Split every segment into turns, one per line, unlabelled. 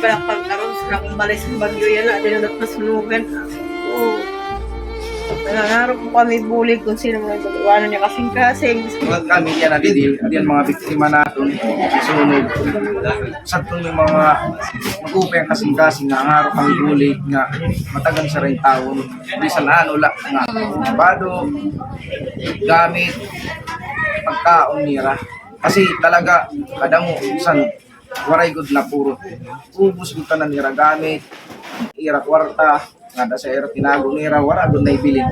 Parang pagkaroon sa kumbalay sa bagyo yan na dinunot na sunugan. Oo. Nangarap po kami bulig kung sino mga iwanan niya kasing-kasing.
Mga kami yan na din, yan mga biktima natin, sunod. Sa itong yung mga mag-upay kasing-kasing nga nga araw kami bulig nga matagal sa rin taon. Hindi sa lang nga. Bado, gamit, pagkaon nira. Kasi talaga, kada mo, san, waray good na puro. Ubus mo tanan nira gamit, ira kwarta, nga da sa ira tinago nira, wala doon na ibilin.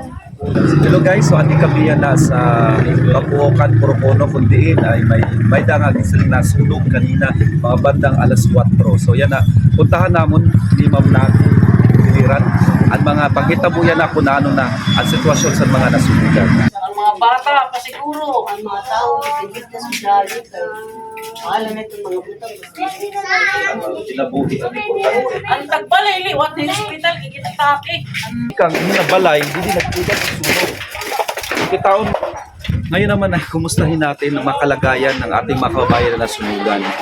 Hello guys, so andi kami yan na sa Kapuokan, Poropono, kundiin ay may may dangag sila na sunog kanina mga bandang alas 4. So yan na, puntahan namon ni Ma'am na diliran at mga pangkitabo yan ako na ano na ang sitwasyon sa mga nasunugan.
Ang mga bata, pasiguro, ang mga tao, higit na dalit. Alam na itong mga butang.
Ang importante.
Ang tagbalay, liwat na hospital, kikita-taki.
Kang mga balay, hindi ng sunog. Kitaon, ngayon naman ay kumustahin natin ang makalagayan ng ating mga kababayan na.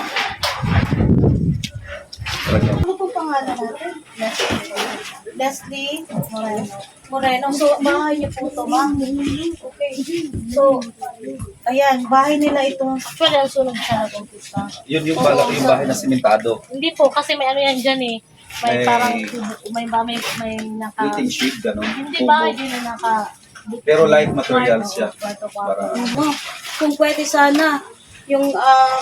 Talaga.
Ano po pangalan natin? Leslie. Moreno. Moreno. So, bahay niyo po ito, ma'am. Okay. So, ayan, bahay nila itong, actually, ang sunog siya.
Yun yung, bala, yung bahay na simentado.
Hindi po, kasi may ano yan dyan eh. May,
May-
parang may, may, may, may naka...
Waiting sheet, gano'n.
Hindi ba, hindi na naka...
Pero light materials siya. Para,
Oo. Kung pwede sana, yung ah,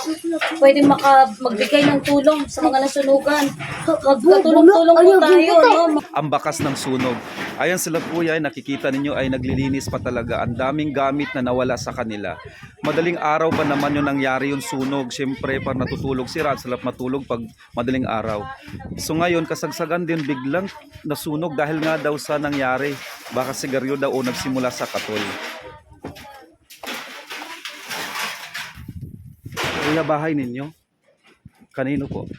pwede maka, magbigay ng tulong sa mga nasunugan. Magkatulong-tulong po tayo, no?
ang bakas ng sunog. Ayan sila kuya, nakikita ninyo ay naglilinis pa talaga. Ang daming gamit na nawala sa kanila. Madaling araw ba naman yung nangyari yung sunog? Siyempre, pag natutulog sila, sila matulog pag madaling araw. So ngayon, kasagsagan din biglang nasunog dahil nga daw sa nangyari. Baka sigaryo daw o nagsimula sa katol. Kuya, bahay ninyo? Kanino po?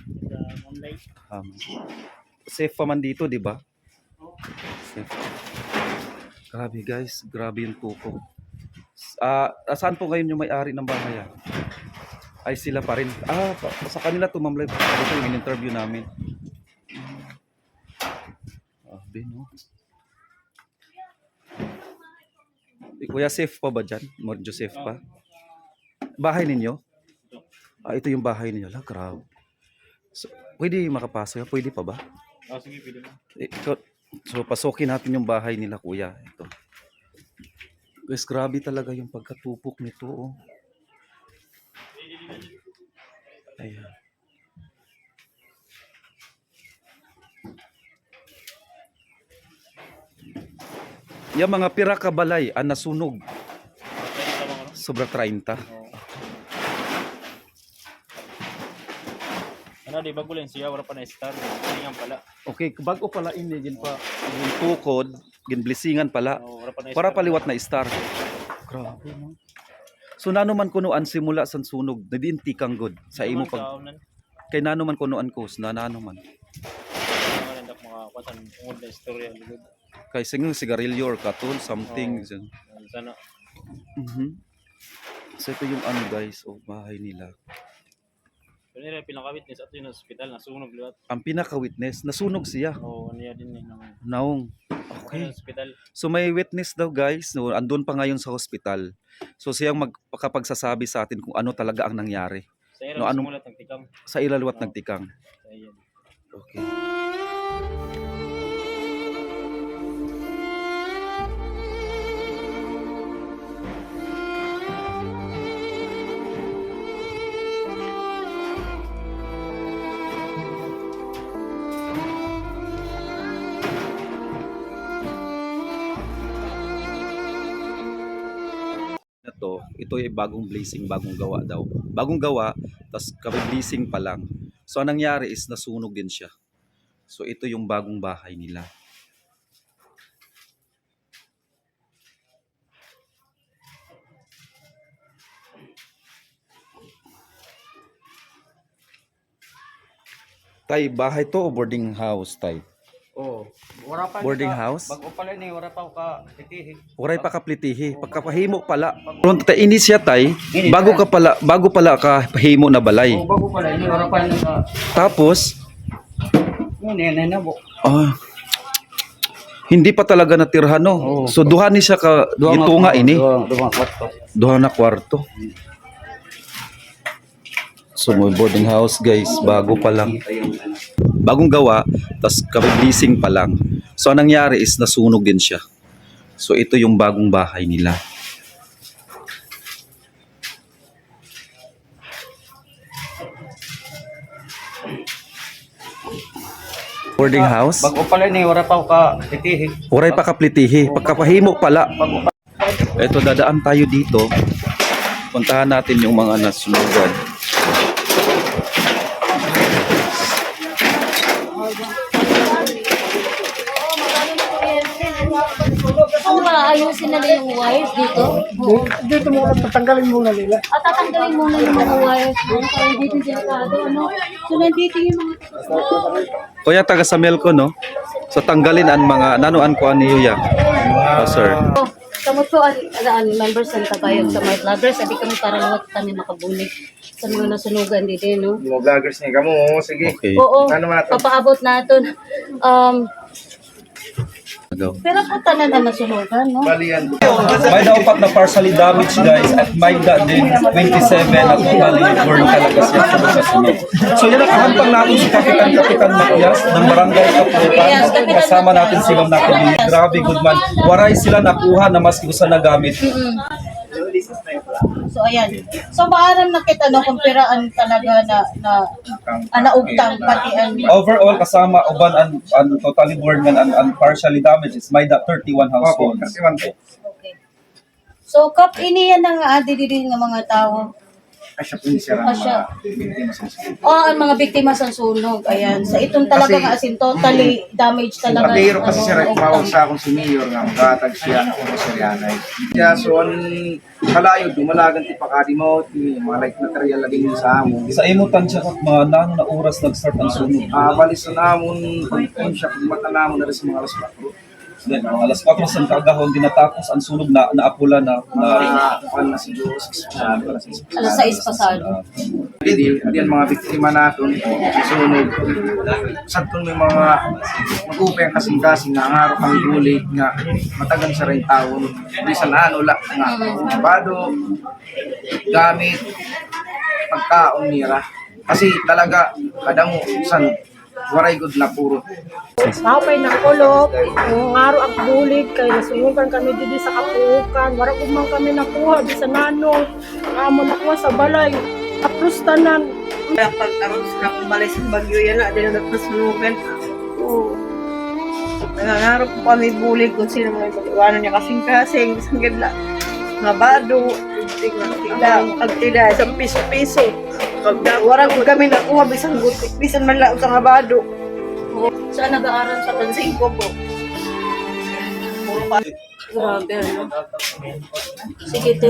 Um, safe pa man dito, di ba? Safe. Grabe guys, grabe yung tuko. Ah, uh, saan po ngayon yung may-ari ng bahay? ah? Ay sila pa rin. Ah, pa, sa kanila tumamlay. Ito yung interview namin. Ah, no? Eh, Kuya, safe pa ba dyan? Medyo safe pa? Bahay ninyo? Ah, ito yung bahay ninyo. La, grabe. So, pwede makapasok? Pwede pa ba?
Ah, sige, pwede mo.
Eh, ikaw- so, pasukin natin yung bahay nila, kuya. Ito. Guys, grabe talaga yung pagkatupok nito. Oh. Ayan. Yung mga pira kabalay ang nasunog. Sobra 30.
Ano, di bago lang siya, wala pa na star. Hindi nga pala.
Okay, bago pala ini gin pa yung tukod, gin blessingan pala.
Oh, wala pa na
Para paliwat na star. Grabe no. So nano man kuno an simula sa sunog, nadinti kang good sa imo pag kay nano man kuno an cause na nano man.
Mga kwasan, ungod na istorya. ligod.
Kay singing sigarilyo or katul something.
Oo. Sana,
Mhm. So ito yung ano guys, oh, bahay nila.
Nila pinaka-witness ato yung hospital, nasunog liwat.
Ang pinaka-witness, nasunog siya.
Oo, ano yan din ng
Naong.
okay. Hospital.
So may witness daw guys, no, andun pa ngayon sa hospital. So siyang magpakapagsasabi sa atin kung ano talaga ang nangyari.
Sa ira,
No,
no,
anong-
sumulat ng tikam.
Sa ilalawat nagtikang.
Sa iyan.
Okay. Ito ay bagong blazing, bagong gawa daw. Bagong gawa, tas kami blazing pa lang. So, ang nangyari is nasunog din siya. So, ito yung bagong bahay nila. Tay, bahay to o boarding house, tay?
Oh, wala pa
Boarding
ka-
house?
Bago pala ni wala pa ka titihi.
Uray pa kaplitihi, pagkapahimo pala. Ron ta ini siya tay, bago ka pala bago pala ka pahimo na balay.
Oh, bago pala ni wala pa ka
Tapos Ah. Hindi pa talaga natirhan no. So duha ni siya ka gitunga ini. Duha na kwarto. So may boarding house guys, bago pa lang. Bagong gawa, tas kabiblising pa lang. So anong nangyari is nasunog din siya. So ito yung bagong bahay nila. Boarding house?
Bago pala ni wala pa ako ka titihi.
Uray pa kaplitihi. Pagkapahimo pala. Ito, dadaan tayo dito. Puntahan natin yung mga nasunugan.
Kung maayusin na yung wires dito.
Dito mo tatanggalin muna nila.
At tatanggalin muna yung mga wires doon. Kaya dito delikado, ano? So, nandito yung mga
Kuya, taga sa Melco, no? So, tanggalin ang mga, nanuan ko ang niyo ya. Oh, sir.
Oh, Kamu po, ang ang members ng tabayog sa My Vloggers, hindi kami para luwat kami makabulig sa mga nasunugan dito, no?
Mga vloggers niya kamo, sige.
Okay.
Oo,
Ano man natin?
papaabot natin. Um. Pero po tanan ang nasunugan, no?
May naupat na partially damaged guys at may da din 27 at totally burn talaga siya sa mga sunog. So yan ang kahampang natin si Kapitan Kapitan Matias ng Barangay Kapulitan. Kasama natin silang nakabili. Grabe good man. Waray sila nakuha na maski usa na gamit.
So, ayan. So, maaram na kita, no, kung piraan talaga na, na, ah, naugtang pati ang
Overall kasama uban ang, ang totally burned man ang, partially damaged is may da 31
Opo,
households.
Okay. So, kap ini yan ang adi diri ng mga tao.
Ay, siya po yung sira
Ah,
ng
siya.
mga biktima sa susunod.
O, ang mga biktima sa sunog. Ayan. Sa itong talaga
Kasi-
nga as in totally damaged talaga.
Pagdero kasi
ano,
siya rin
naugtang.
sa akong si Mayor nga magkatag siya o Sorianay. Kaya so ang kalayo dumalagan ti pakadi mo ti mga light material lagi mo sa amon.
Sa imutan siya kag mga nano na oras nag-start ang sunog.
Ah, balis na namon pagpun siya kung mata namon na rin sa mga alas 4.
Then, mga alas 4 sa kagahon dinatapos ang sunog na naapula na na
kuan na siguro sa sa.
Alas 6 pasado.
Dili, diyan mga biktima naton sunog. Sa may mga mag-upay ang kasing-kasing nga ang araw kang gulit nga matagal sa rin taon. Bisan ano la nga bado gamit pagkaon nira. Kasi talaga kadang san waray good na puro.
Sapay na kulop, ang araw ang bulig, kay nasunugan kami dito sa kapuukan, wala ko man kami nakuha di sa nanong, amo nakuha sa balay, aplos tanan,
Kaya pag aros na kumalis sa bagyo yan na, dinunod na sunugan. Oo. Nangangarap po kami bulig kung sino mga pag-iwanan niya. Kasing-kasing, isang ganda. Nga bado, tingnan tila, pag tila, isang piso-piso. Warang ko kami nakuha, bisan gutik, bisan man lang sa nga bado.
Saan nag-aaral sa
Pansin ko po.
Grabe, ano? Sige, te.